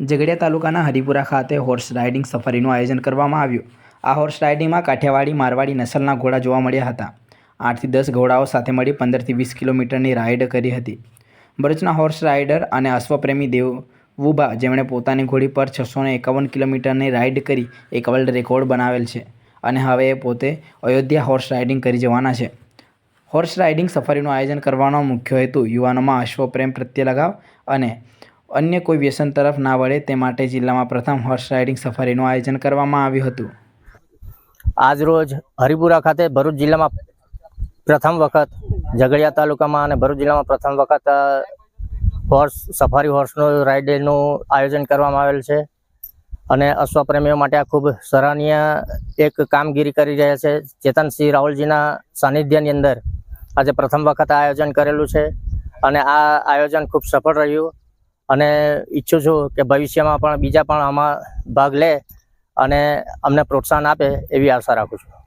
ઝઘડિયા તાલુકાના હરિપુરા ખાતે horse riding સફારીનું આયોજન કરવામાં આવ્યું. આ હોર્સ રાઇડિંગમાં કાઠિયાવાડી, મારવાડી, નસલના ઘોડા જોવા મળ્યા હતા. આઠથી દસ ઘોડાઓ સાથે મળી પંદરથી વીસ કિલોમીટરની રાઇડ કરી હતી. ભરૂચના હોર્સ રાઇડર અને અશ્વપ્રેમી દેવુભા, જેમણે પોતાની ઘોડી પર છસો એકાવન કિલોમીટરની રાઇડ કરી, એક વર્લ્ડ રેકોર્ડ બનાવેલ છે અને હવે એ પોતે અયોધ્યા હોર્સ રાઇડિંગ કરી જવાના છે. હોર્સ રાઇડિંગ સફારીનું આયોજન કરવાનો મુખ્ય હેતુ યુવાનોમાં અશ્વપ્રેમ પ્રત્યે લગાવ અને અન્ય કોઈ વ્યસન તરફ ના વળે તે માટે જિલ્લામાં પ્રથમ હોર્સ રાઇડિંગ સફારીનું આયોજન કરવામાં આવ્યું હતું. આજરોજ હરિપુરા ખાતે ભરૂચ જિલ્લામાં પ્રથમ વખત ઝઘડિયા તાલુકામાં અને ભરૂચ જિલ્લામાં પ્રથમ વખત હોર્સ સફારી હોર્સનું રાઇડનું આયોજન કરવામાં આવેલ છે. અને અશ્વપ્રેમીઓ માટે આ ખૂબ સરાહનીય એક કામગીરી કરી રહ્યા છે. ચેતનસિંહ રાહુલજીના સાનિધ્યની અંદર આજે પ્રથમ વખત આયોજન કરેલું છે. અને આ આયોજન ખૂબ સફળ રહ્યું. અને ઈચ્છું છું કે ભવિષ્યમાં પણ બીજા પણ આમાં ભાગ લે અને અમને પ્રોત્સાહન આપે એવી આશા રાખું છું.